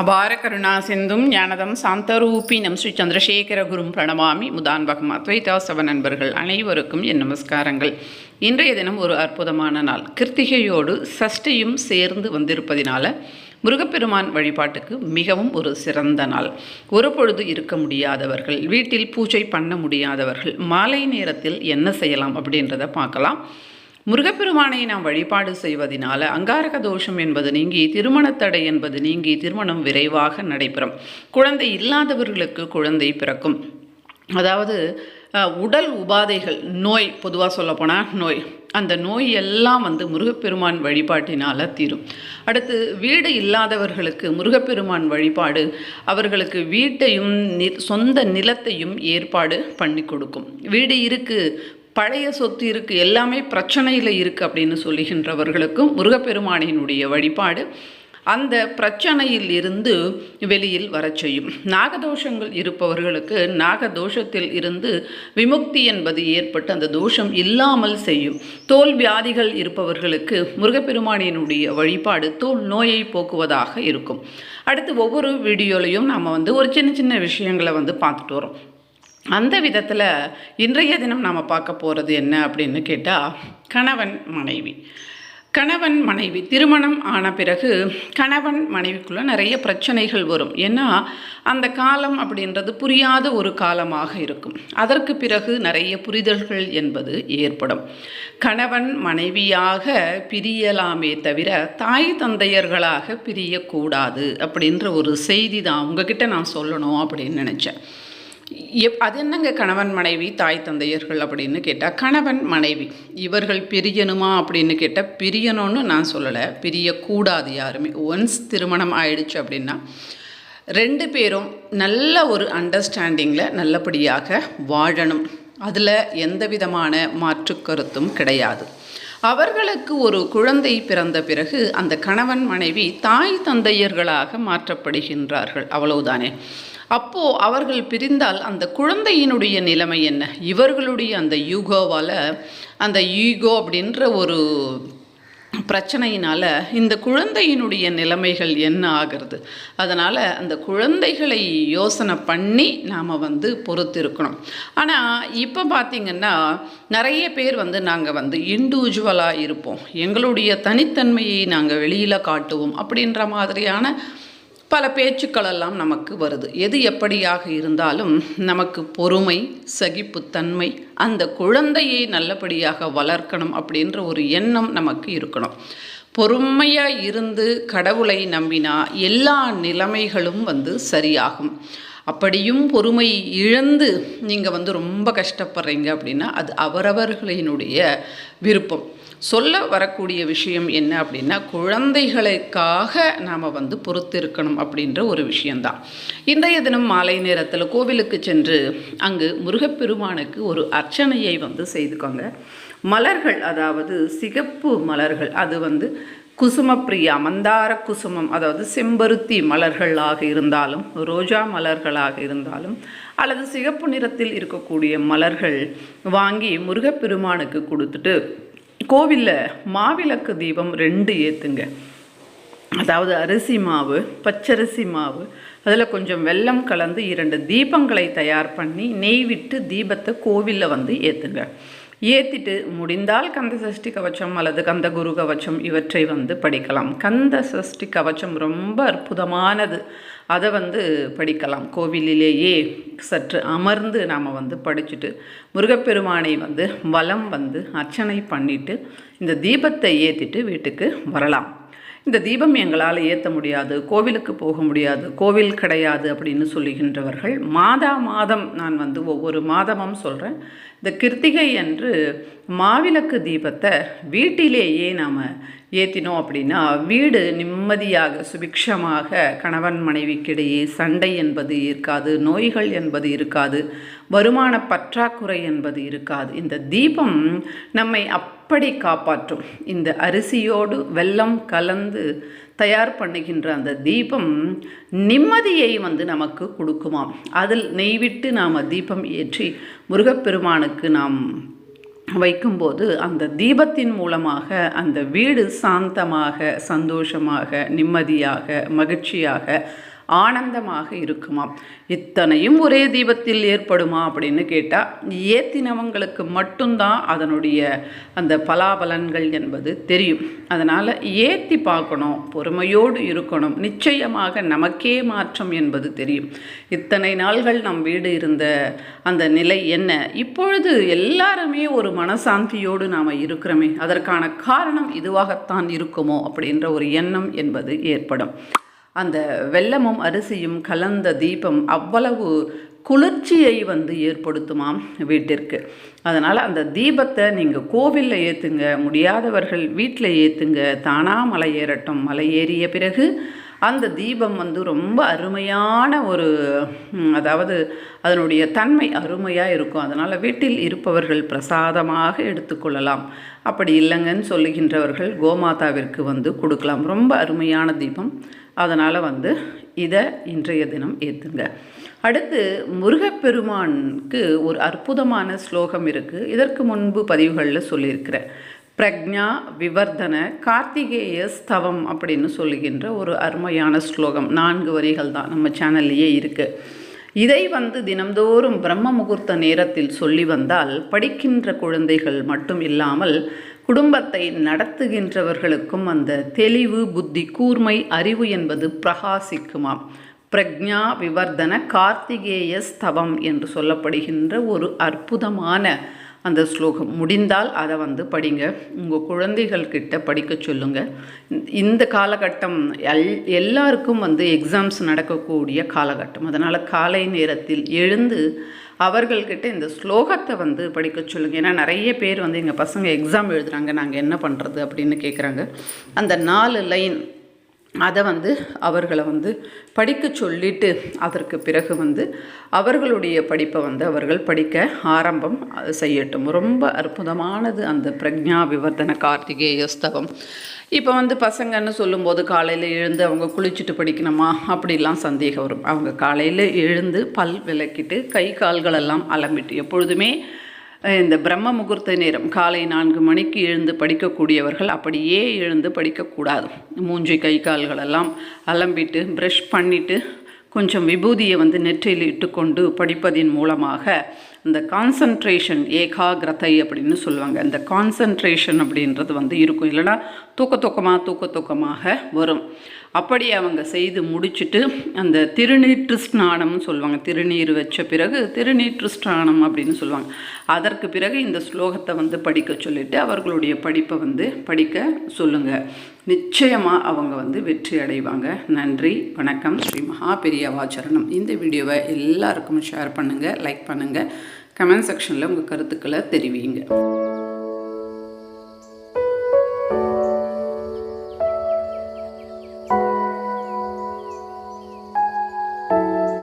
அபார கருணா சிந்தும் ஞானதம் சாந்தரூபி நம் ஸ்ரீ சந்திரசேகர குரும் பிரணமாமி முதான்பகம் அத்வைதாசவ நண்பர்கள் அனைவருக்கும் என் நமஸ்காரங்கள். இன்றைய தினம் ஒரு அற்புதமான நாள். கிருத்திகையோடு சஷ்டியும் சேர்ந்து வந்திருப்பதினால முருகப்பெருமான் வழிபாட்டுக்கு மிகவும் ஒரு சிறந்த நாள். ஒரு பொழுது இருக்க முடியாதவர்கள் வீட்டில் பூஜை பண்ண முடியாதவர்கள் மாலை நேரத்தில் என்ன செய்யலாம் அப்படின்றத பார்க்கலாம். முருகப்பெருமானை நாம் வழிபாடு செய்வதனால அங்காரக தோஷம் என்பது நீங்கி திருமணத்தடை என்பது நீங்கி திருமணம் விரைவாக நடைபெறும். குழந்தை இல்லாதவர்களுக்கு குழந்தை பிறக்கும். அதாவது உடல் உபாதைகள் நோய் பொதுவாக சொல்லப்போனால் நோய் அந்த நோய் எல்லாம் வந்து முருகப்பெருமான் வழிபாட்டினால் தீரும். அடுத்து வீடு இல்லாதவர்களுக்கு முருகப்பெருமான் வழிபாடு அவர்களுக்கு வீட்டையும் நி சொந்த நிலத்தையும் ஏற்பாடு பண்ணி கொடுக்கும். வீடு இருக்குது பழைய சொத்து இருக்குது எல்லாமே பிரச்சனையில் இருக்குது அப்படின்னு சொல்லுகின்றவர்களுக்கும் முருகப்பெருமானினுடைய வழிபாடு அந்த பிரச்சனையில் இருந்து வெளியில் வரச் செய்யும். நாகதோஷங்கள் இருப்பவர்களுக்கு நாகதோஷத்தில் இருந்து விமுக்தி என்பது ஏற்பட்டு அந்த தோஷம் இல்லாமல் செய்யும். தோல் வியாதிகள் இருப்பவர்களுக்கு முருகப்பெருமானினுடைய வழிபாடு தோல் நோயை போக்குவதாக இருக்கும். அடுத்து ஒவ்வொரு வீடியோலையும் நாம் வந்து ஒரு சின்ன சின்ன விஷயங்களை வந்து பார்த்துட்டு வரோம். அந்த விதத்தில் இன்றைய தினம் நாம் பார்க்க போகிறது என்ன அப்படின்னு கேட்டால் கணவன் மனைவி. கணவன் மனைவி திருமணம் ஆன பிறகு கணவன் மனைவிக்குள்ளே நிறைய பிரச்சனைகள் வரும். ஏன்னா அந்த காலம் அப்படின்றது புரியாத ஒரு காலமாக இருக்கும். அதற்கு பிறகு நிறைய புரிதல்கள் என்பது ஏற்படும். கணவன் மனைவியாக பிரியலாமே தவிர தாய் தந்தையர்களாக பிரியக்கூடாது அப்படின்ற ஒரு செய்தி தான் உங்ககிட்ட நான் சொல்லணும் அப்படின்னு நினச்சேன். எப் அது என்னங்க கணவன் மனைவி தாய் தந்தையர்கள் அப்படின்னு கேட்டால் கணவன் மனைவி இவர்கள் பிரியணுமா அப்படின்னு கேட்டால் பிரியணும்னு நான் சொல்லலை பிரியக்கூடாது யாருமே. ஒன்ஸ் திருமணம் ஆயிடுச்சு அப்படின்னா ரெண்டு பேரும் நல்ல ஒரு அண்டர்ஸ்டாண்டிங்கில் நல்லபடியாக வாழணும். அதில் எந்த விதமான மாற்று கருத்தும் கிடையாது. அவர்களுக்கு ஒரு குழந்தை பிறந்த பிறகு அந்த கணவன் மனைவி தாய் தந்தையர்களாக மாற்றப்படுகின்றார்கள். அவ்வளவுதானே. அப்போ அவர்கள் பிரிந்தால் அந்த குழந்தையினுடைய நிலைமை என்ன? இவர்களுடைய அந்த யூகோவால் அந்த ஈகோ அப்படின்ற ஒரு பிரச்சனையினால் இந்த குழந்தையினுடைய நிலைமைகள் என்ன ஆகிறது? அதனால் அந்த குழந்தைகளை யோசனை பண்ணி நாம் வந்து பொறுத்திருக்கணும். ஆனால் இப்போ பார்த்திங்கன்னா நிறைய பேர் வந்து நாங்கள் வந்து இண்டிவிஜுவலாக இருப்போம். எங்களுடைய தனித்தன்மையை நாங்கள் வெளியில் காட்டுவோம் அப்படின்ற மாதிரியான பல பேச்சுக்களெல்லாம் நமக்கு வருது. எது எப்படியாக இருந்தாலும் நமக்கு பொறுமை சகிப்புத்தன்மை அந்த குழந்தையை நல்லபடியாக வளர்க்கணும் அப்படின்ற ஒரு எண்ணம் நமக்கு இருக்கணும். பொறுமையாக இருந்து கடவுளை நம்பினா எல்லா நிலைமைகளும் வந்து சரியாகும். அப்படியும் பொறுமை இழந்து நீங்கள் வந்து ரொம்ப கஷ்டப்படுறீங்க அப்படின்னா அது அவரவர்களினுடைய விருப்பம். சொல்ல வரக்கூடிய விஷயம் என்ன அப்படின்னா குழந்தைகளுக்காக நாம் வந்து பொறுத்திருக்கணும் அப்படின்ற ஒரு விஷயந்தான் இன்றைய தினம் மாலை நேரத்தில் கோவிலுக்கு சென்று அங்கு முருகப்பெருமானுக்கு ஒரு அர்ச்சனையை வந்து செய்துக்கோங்க. மலர்கள் அதாவது சிகப்பு மலர்கள் அது வந்து குசுமப்பிரியா மந்தார குசுமம் அதாவது செம்பருத்தி மலர்களாக இருந்தாலும் ரோஜா மலர்களாக இருந்தாலும் அல்லது சிகப்பு நிறத்தில் இருக்கக்கூடிய மலர்கள் வாங்கி முருகப்பெருமானுக்கு கொடுத்துட்டு கோவிலில் மாவிளக்கு தீபம் ரெண்டு ஏற்றுங்க அதாவது அரிசி மாவு பச்சரிசி மாவு அதில் கொஞ்சம் வெல்லம் கலந்து இரண்டு தீபங்களை தயார் பண்ணி நெய் விட்டு தீபத்தை கோவிலில் வந்து ஏற்றுங்க ஏற்றிட்டு முடிந்தால் கந்த சஷ்டி கவச்சம் அல்லது கந்த குரு கவச்சம் இவற்றை வந்து படிக்கலாம். கந்த சஷ்டி கவச்சம் ரொம்ப அற்புதமானது. அதை வந்து படிக்கலாம். கோவிலிலேயே சற்று அமர்ந்து நாம் வந்து படிச்சுட்டு முருகப்பெருமானை வந்து வலம் வந்து அர்ச்சனை பண்ணிட்டு இந்த தீபத்தை ஏற்றிட்டு வீட்டுக்கு வரலாம். இந்த தீபம் எங்களால் ஏற்ற முடியாது கோவிலுக்கு போக முடியாது கோவில் கிடையாது அப்படின்னு சொல்லுகின்றவர்கள் மாதா மாதம் நான் வந்து ஒவ்வொரு மாதமும் சொல்கிறேன் இந்த கிருத்திகை அன்று மாவிளக்கு தீபத்தை வீட்டிலேயே நாம் ஏற்றினோம் அப்படின்னா வீடு நிம்மதியாக சுபிக்ஷமாக கணவன் மனைவிக்கிடையே சண்டை என்பது இருக்காது நோய்கள் என்பது இருக்காது வருமான பற்றாக்குறை என்பது இருக்காது. இந்த தீபம் நம்மை அப்படி காப்பாற்றும். இந்த அரிசியோடு வெள்ளம் கலந்து தயார் பண்ணுகின்ற அந்த தீபம் நிம்மதியை வந்து நமக்கு கொடுக்குமாம். அதில் நெய்விட்டு நாம் தீபம் ஏற்றி முருகப்பெருமானுக்கு நாம் வைக்கும்போது அந்த தீபத்தின் மூலமாக அந்த வீடு சாந்தமாக சந்தோஷமாக நிம்மதியாக மகிழ்ச்சியாக ஆனந்தமாக இருக்குமாம் இத்தனையும் ஒரே தீபத்தில் ஏற்படுமா அப்படின்னு கேட்டால் ஏத்தினவங்களுக்கு மட்டும்தான் அதனுடைய அந்த பலாபலன்கள் என்பது தெரியும். அதனால் ஏற்றி பார்க்கணும் பொறுமையோடு இருக்கணும். நிச்சயமாக நமக்கே மாற்றம் என்பது தெரியும். இத்தனை நாள்கள் நம் வீடு இருந்த அந்த நிலை என்ன? இப்பொழுது எல்லாருமே ஒரு மனசாந்தியோடு நாம் இருக்கிறோமே. அதற்கான காரணம் இதுவாகத்தான் இருக்குமோ அப்படின்ற ஒரு எண்ணம் என்பது ஏற்படும். அந்த வெள்ளமும் அரிசியும் கலந்த தீபம் அவ்வளவு குளிர்ச்சியை வந்து ஏற்படுத்துமாம் வீட்டிற்கு. அதனால் அந்த தீபத்தை நீங்கள் கோவிலில் ஏற்றுங்க முடியாதவர்கள் வீட்டில் ஏற்றுங்க தானாக மலை ஏறட்டும் மலை ஏறிய பிறகு அந்த தீபம் வந்து ரொம்ப அருமையான ஒரு அதாவது அதனுடைய தன்மை அருமையாக இருக்கும். அதனால் வீட்டில் இருப்பவர்கள் பிரசாதமாக எடுத்துக்கொள்ளலாம் அப்படி இல்லைங்கன்னு சொல்லுகின்றவர்கள் கோமாதாவிற்கு வந்து கொடுக்கலாம். ரொம்ப அருமையான தீபம். அதனால் வந்து இதை இன்றைய தினம் ஏற்றுங்க அடுத்து முருகப்பெருமானுக்கு ஒரு அற்புதமான ஸ்லோகம் இருக்குது இதற்கு முன்பு பதிவுகளில் சொல்லியிருக்கிறேன். பிரக்ஞா விவர்தன கார்த்திகேய ஸ்தவம் அப்படின்னு சொல்லுகின்ற ஒரு அருமையான ஸ்லோகம். நான்கு வரிகள் தான் நம்ம சேனல்லையே இருக்குது இதை வந்து தினம்தோறும் பிரம்ம முகூர்த்த நேரத்தில் சொல்லி வந்தால் படிக்கின்ற குழந்தைகள் மட்டும் இல்லாமல் குடும்பத்தை நடத்துகின்றவர்களுக்கும் அந்த தெளிவு புத்தி கூர்மை அறிவு என்பது பிரகாசிக்குமாம். பிரக்ஞா விவர்தன கார்த்திகேய ஸ்தவம் என்று சொல்லப்படுகின்ற ஒரு அற்புதமான அந்த ஸ்லோகம். முடிந்தால் அதை வந்து படிங்க. உங்கள் குழந்தைகள்கிட்ட படிக்க சொல்லுங்கள் இந்த காலகட்டம் எல் எல்லாருக்கும் வந்து எக்ஸாம்ஸ் நடக்கக்கூடிய காலகட்டம். அதனால் காலை நேரத்தில் எழுந்து அவர்கள்கிட்ட இந்த ஸ்லோகத்தை வந்து படிக்க சொல்லுங்கள் ஏன்னா நிறைய பேர் வந்து எங்கள் பசங்க எக்ஸாம் எழுதுகிறாங்க நாங்கள் என்ன பண்ணுறது அப்படின்னு கேட்குறாங்க அந்த நாலு லைன் அதை வந்து அவர்களை வந்து படிக்க சொல்லிட்டு அதற்கு பிறகு வந்து அவர்களுடைய படிப்பை வந்து அவர்கள் படிக்க ஆரம்பம் செய்யட்டும். ரொம்ப அற்புதமானது அந்த பிரக்ஞா விவர்த்தன கார்த்திகேய ஸ்தவம். இப்போ வந்து பசங்கன்னு சொல்லும்போது காலையில் எழுந்து அவங்க குளிச்சுட்டு படிக்கணுமா? அப்படிலாம் சந்தேகம் வரும். அவங்க காலையில் எழுந்து பல் விளக்கிட்டு கை கால்களெல்லாம் அலம்பிட்டு எப்பொழுதுமே இந்த பிரம்ம முகூர்த்த நேரம் காலை நான்கு மணிக்கு எழுந்து படிக்கக்கூடியவர்கள் அப்படியே எழுந்து படிக்கக்கூடாது. மூஞ்சி கை கால்களெல்லாம் அலம்பிட்டு ப்ரஷ் பண்ணிவிட்டு கொஞ்சம் விபூதியை வந்து நெற்றியில் இட்டுக்கொண்டு படிப்பதின் மூலமாக இந்த கான்சன்ட்ரேஷன் ஏகாகிரதை அப்படின்னு சொல்லுவாங்க. இந்த கான்சன்ட்ரேஷன் அப்படின்றது வந்து இருக்கும். இல்லைன்னா தூக்க தூக்கமாக தூக்க தூக்கமாக வரும். அப்படி அவங்க செய்து முடிச்சுட்டு அந்த திருநீற்று ஸ்நானம்னு சொல்லுவாங்க. திருநீர் வச்ச பிறகு திருநீற்று ஸ்நானம் அப்படின்னு சொல்லுவாங்க. அதற்கு பிறகு இந்த ஸ்லோகத்தை வந்து படிக்க சொல்லிட்டு அவர்களுடைய படிப்பை வந்து படிக்க சொல்லுங்கள் நிச்சயமாக அவங்க வந்து வெற்றி அடைவாங்க. நன்றி வணக்கம். ஸ்ரீ மகா பெரியவாச்சரணம் இந்த வீடியோவை எல்லாருக்கும் ஷேர் பண்ணுங்கள் லைக் பண்ணுங்கள் கமெண்ட் செக்ஷனில் உங்கள் கருத்துக்களை தெரிவிங்க.